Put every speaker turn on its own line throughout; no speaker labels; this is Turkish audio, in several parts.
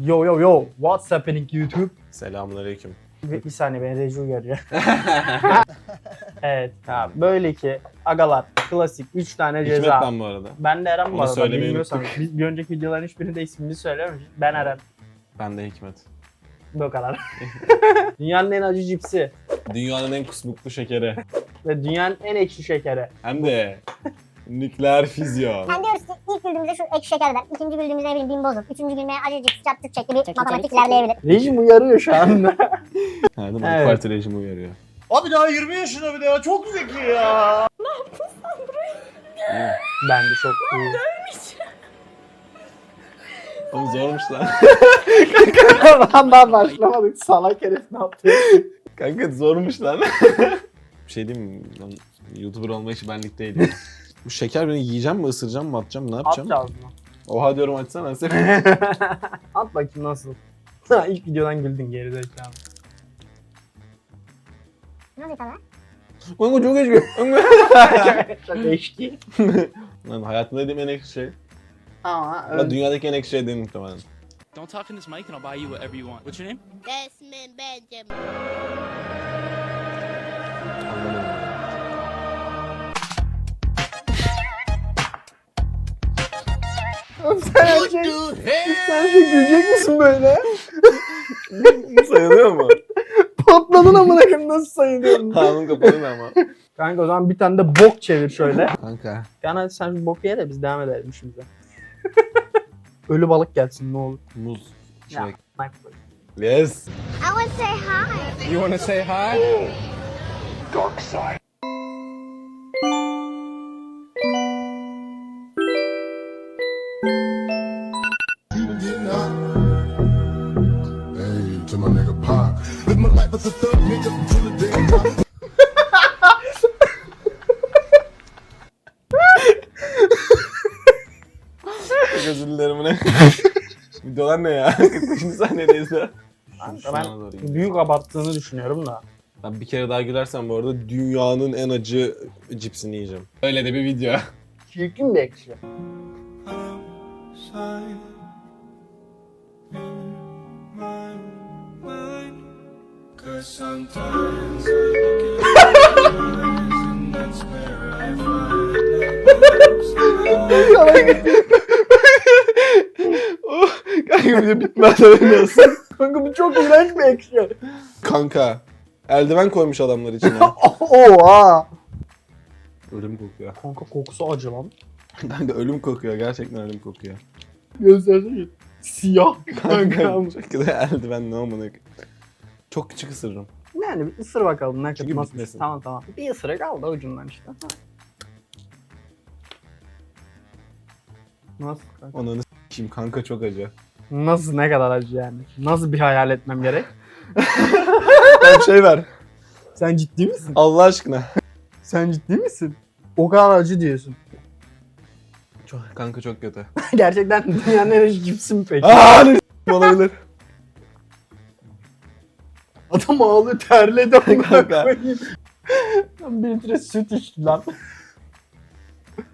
Yo yo yo, what's happening YouTube?
Selamünaleyküm.
Bir, bir saniye beni reji uyarıyor. evet abi böyle ki agalar klasik 3 tane
Hikmet
ceza.
ben bu arada.
Ben de Eren
Onu
bu arada
söylemeyi.
Biz bir önceki videoların hiçbirinde ismini söylememişiz. Ben Eren.
Ben de Hikmet.
Bu kadar. dünyanın en acı cipsi
Dünyanın en kusmuklu şekeri.
ve dünyanın en ekşi şekeri.
Hem de nükleer füzyon.
Ki ilk güldüğümüzde şu ekşi şeker eder. ikinci güldüğümüzde ne bileyim bin bozuk. Üçüncü gülmeye acı cips çarptık şekli bir matematik ilerleyebilir.
Rejim uyarıyor şu anda.
Ha, değil mi?
Evet.
Parti rejimi uyarıyor.
Abi daha 20 yaşında bir de ya çok zeki ya.
ben de çok iyi.
Oğlum zormuş lan.
Lan daha başlamadık. Salak herif ne yaptı?
Kanka zormuş lan. bir şey diyeyim mi? Lan, YouTuber olma işi benlik değil. ya. Bu şeker beni yiyeceğim mi, ısıracağım mı, atacağım, ne
At
yapacağım?
ağzına.
Oha diyorum açsana sen.
At bakayım nasıl. Ha, İlk videodan güldün gerizekalı.
Nasıl tadı?
Kanka çok eşki.
Çok eşki.
Lan hayatımda yediğim en ekşi şey.
Ama
Lan dünyadaki en ekşi şey değil muhtemelen.
Don't talk in this mic and I'll buy you whatever you want. What's your name?
Desmond Benjamin.
Sen her şey, sen her şey gülecek misin böyle?
Sayılıyor mu?
Patladın amına koyayım nasıl sayılıyorsun?
Kanun kapalı mı ama?
Kanka o zaman bir tane de bok çevir şöyle.
Kanka.
Yani hadi sen şu boku ye de biz devam edelim işimize. Ölü balık gelsin ne olur.
Muz.
Ya.
Çilek. Yes.
I want to say hi.
You wanna say hi?
Hey,
özür dilerim ne? Videolar ne ya? 45. saniyedeyiz ya.
Kanka ben büyük abarttığını düşünüyorum da.
Ben bir kere daha gülersem bu arada dünyanın en acı cipsini yiyeceğim. Öyle de bir video.
Çirkin bir ekşi.
Kanka bir de bitmez oynuyorsun.
Kanka bu çok iğrenç bir ekşi.
Kanka. Eldiven koymuş adamlar içine.
Oha.
ölüm kokuyor.
Kanka kokusu acı lan.
Kanka ölüm kokuyor. Gerçekten ölüm kokuyor.
Göstersene. Siyah
Kanka
kanka.
bu şekilde eldiven ne amına koyayım. Çok küçük ısırırım.
Yani bir ısır bakalım ne
Çünkü
kadar nasıl.
bitmesin.
Tamam tamam. Bir ısırık al da ucundan işte. Nasıl kanka?
Ananı s**eyim kanka çok acı.
Nasıl ne kadar acı yani? Nasıl bir hayal etmem gerek?
Bir şey ver.
Sen ciddi misin?
Allah aşkına.
Sen ciddi misin? O kadar acı diyorsun.
Çok, kanka çok kötü.
Gerçekten dünyanın en acı cipsi mi peki?
Aaa ne s**eyim olabilir.
Adam ağlıyor terledi amına
Kanka.
koyayım. Lan bir litre süt içti lan.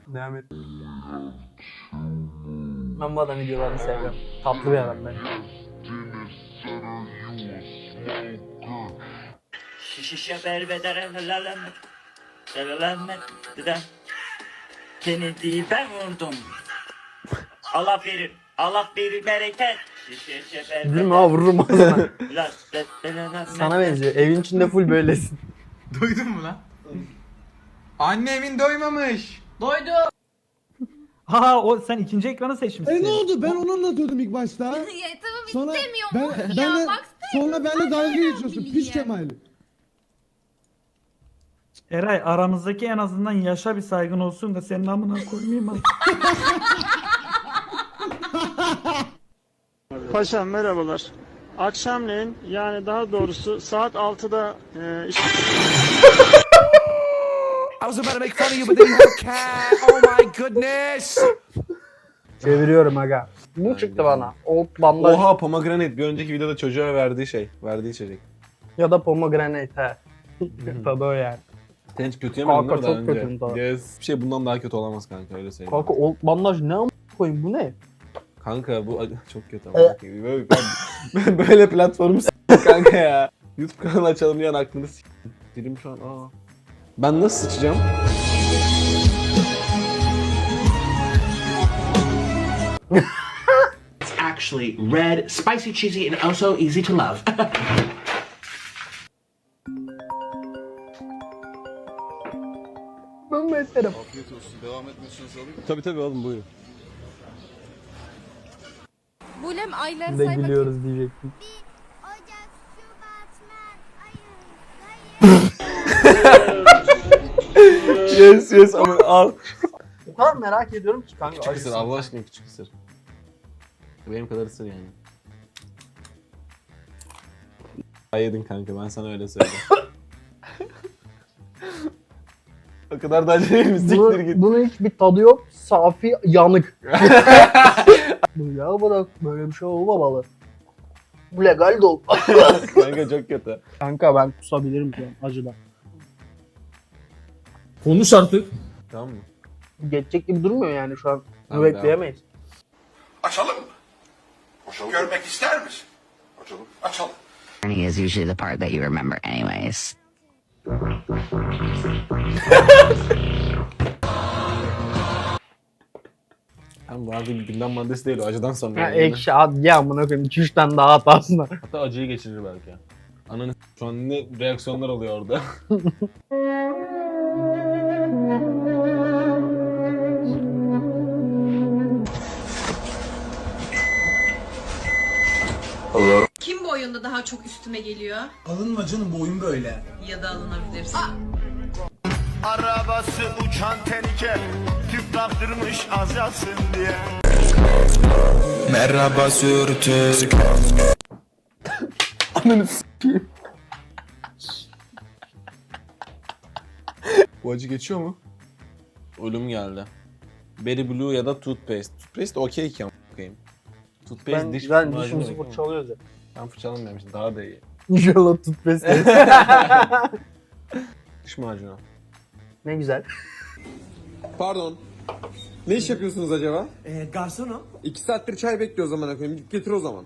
Devam et. Ben bu adam videolarını seviyorum. Tatlı bir adam ben.
Şişe berbeder helalem Sevelenme dedem Kennedy'yi ben vurdum Allah verir Allah verir bereket
Gülme ha vururum
be- be-
Sana benziyor. Evin içinde full böylesin.
Duydun mu lan? Annemin doymamış. Doydu.
Ha o sen ikinci ekranı seçmişsin.
E ne oldu? Ben onu anlatıyordum ilk başta.
Ya tamam
Sonra
istemiyorum.
ben,
ya
benle, sonra benle dalga geçiyorsun. Piç Kemal.
Eray aramızdaki en azından yaşa bir saygın olsun da senin amına koymayayım ha.
Paşam merhabalar. Akşamleyin yani daha doğrusu saat 6'da e, işte
I was about to make fun of you but then you cat. Oh my goodness.
Çeviriyorum aga. Bu çıktı bana. Old bandaj
Oha pomegranate bir önceki videoda çocuğa verdiği şey. Verdiği içecek.
ya da pomegranate he. Tadı o yani.
Sen hiç kötü yemedin
Kanka
değil mi daha
çok
önce?
kötü tadı.
Yes. Bir şey bundan daha kötü olamaz kanka öyle söyleyeyim.
Kanka old bandaj ne am koyayım bu ne?
Kanka bu çok kötü ama. Böyle, ben, böyle platformu s- kanka ya. YouTube kanalı açalım diyen aklını s- Dilim şu an aa. Ben nasıl sıçacağım?
It's actually red, spicy, cheesy, and also easy to love.
Ben mesela.
Tabii tabii oğlum buyurun.
Bulem aylar
de gülüyoruz diyecektim.
Ocak, Şubat, Mart, Ayın,
yes yes ama al.
O kadar merak ediyorum ki kanka.
Küçük ısır Allah aşkına küçük ısır. Benim kadar ısır yani. Ay yedin kanka ben sana öyle söyleyeyim. o kadar da acı değil mi? Siktir
Bunu,
git.
bunun hiçbir tadı yok. Safi yanık. Bu ya bırak böyle bir şey olmamalı. Bu legal de ol.
kanka çok kötü.
Kanka ben kusabilirim şu an acıdan.
Konuş artık.
Tamam mı?
Geçecek gibi durmuyor yani şu an.
Tamam,
bekleyemeyiz.
Açalım mı? Görmek ister misin? Açalım. Açalım.
is usually the part that you remember anyways.
Tamam bu arada bir gündem maddesi değil o acıdan sonra.
Ha,
yani.
ekşi at ya amına koyayım 2-3 tane daha at aslında.
Hatta acıyı geçirir belki. Ananı şu an ne reaksiyonlar oluyor orada.
Kim bu oyunda daha çok üstüme geliyor?
Alınma canım bu oyun böyle.
Ya da alınabilirsin.
Arabası uçan tenike tüp taktırmış az yatsın diye.
Merhaba sürtük.
Ananı s**eyim. Bu acı geçiyor mu? Ölüm geldi. Berry Blue ya da Toothpaste. Toothpaste okey ki ama bakayım. Toothpaste
Ben
diş macunu
dişimizi fırçalıyoruz ya.
Ben fırçalamıyorum işte daha da iyi.
İnşallah tut besleyin.
Diş macunu.
ne güzel.
Pardon. Ne iş yapıyorsunuz acaba?
Ee, garsonum.
İki saattir çay bekliyor o zaman efendim. Git getir o zaman.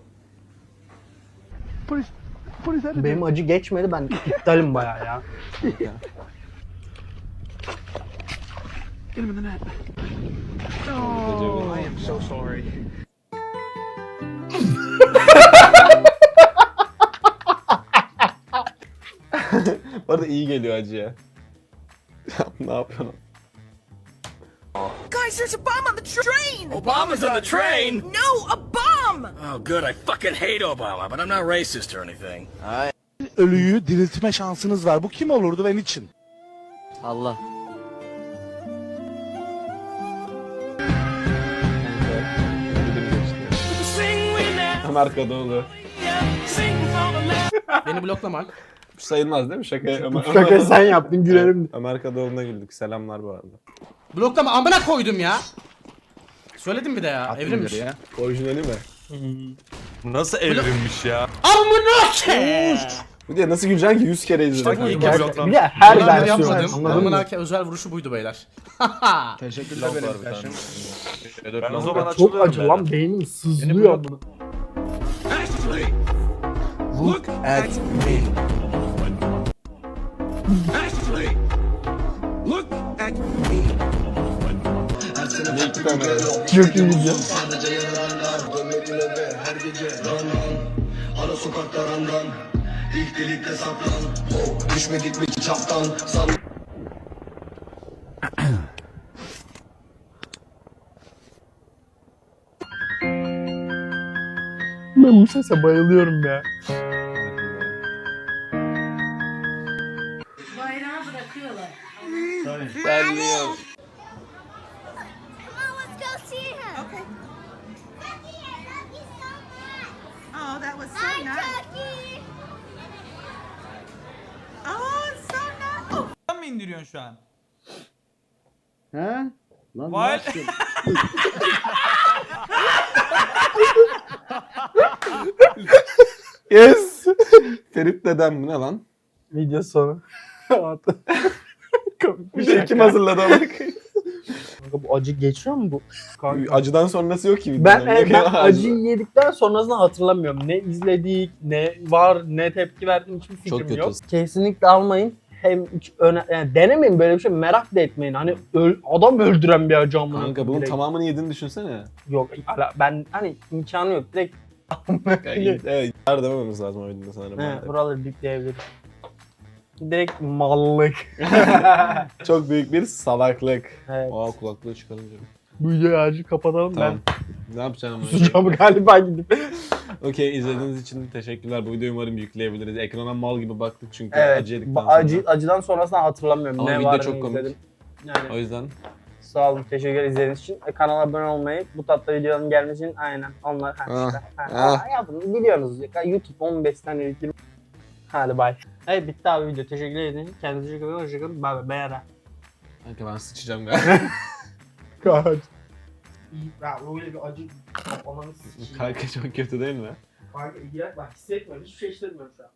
Benim acı geçmedi ben iptalim bayağı ya.
Bu arada iyi geliyor acı ya. Ya ne yapıyorsun?
There's a bomb on the train!
Obama's on the train.
No, a bomb!
Oh good, I fucking hate Obama, but I'm not racist or anything.
Ölüyü diriltme şansınız var. Bu kim olurdu ve niçin?
Allah.
Ömer Kadıoğlu.
Beni bloklamak.
Sayılmaz değil mi? Şaka. Ömer,
Şaka sen yaptın gülerim.
Ömer Kadıoğlu'na güldük. Selamlar bu arada.
Bloklama amına koydum ya. Söyledim bir de ya. Evrimmiş.
Orijinali mi?
Bu nasıl evrilmiş ya?
Amına.
Bu diye nasıl güleceksin ki 100 kere izledin.
bu.
Gerçekten. Bir de her
Bunları
versiyon.
yapmadım.
Anladın mı?
Amına ke özel vuruşu buydu beyler.
Teşekkürler benim kardeşim.
Ben o zaman
Çok acı lan beynim sızlıyor bunu.
Look at me. Ashley, look at me.
Çok iyi video.
Ara sokakta randan. İlk delikte saklan. Düşme gitme çaptan. Sal
Ben bu sese bayılıyorum ya.
Belliyor.
Come on, let's go see him. Okay. So.
Oh, that was
Hi, Chucky.
Oh, it's so nice.
Sen mi indiriyorsun şu an?
He? Lan
Vay.
ne yaptın?
Yes. Ferit dedem bu ne lan?
Video sonu. Komik
Bir şey kim hazırladı onu?
Kanka bu acı geçiyor mu bu? Kanka.
Acıdan sonrası yok ki.
Ben, e, ben
Acı-
acıyı yedikten sonrasını hatırlamıyorum. Ne izledik, ne var, ne tepki verdim hiçbir fikrim
Çok kötü.
yok. Kesinlikle almayın. Hem hiç öne, yani denemeyin böyle bir şey merak da etmeyin. Hani öl- adam öldüren bir acı amına
Kanka bunun
direkt.
tamamını yediğini düşünsene.
Yok ala- ben hani imkanı yok direkt
Yani, evet, yer demememiz lazım o videoda sanırım.
He, buraları dipleyebilirim. Direkt mallık.
Çok büyük bir salaklık.
Evet.
Aa kulaklığı çıkarınca.
Bu videoyu acil kapatalım
Tamam. Ne yapacaksın
ben
ama?
susacağım galiba gidip.
Okey izlediğiniz için teşekkürler. Bu videoyu umarım yükleyebiliriz. Ekrana mal gibi baktık çünkü
Evet.
acı yedikten
ba- acı, acıdan sonrasını hatırlamıyorum.
Ama
ne
video
var
çok
ne
komik.
izledim. Yani
O yüzden
sağ olun teşekkür izlediğiniz için. E, Kanala abone olmayı, bu tatlı videoların gelmesi için aynen onlar. Ha,
Ah,
işte. Ha,
ah.
ha, yapın biliyorsunuz. Ya, YouTube 15 tane 20. Hadi bay. Evet bitti abi video. Teşekkür ederim. Kendinize çok iyi bakın. Hoşçakalın. Bay bay. Beğen.
Kanka ben sıçacağım galiba.
Kaç. Ya öyle bir acı kafanı sikeyim.
Kanka çok kötü değil mi?
Kanka iğrenç bak hissetmiyorum. Hiçbir şey hissetmiyorum şu an.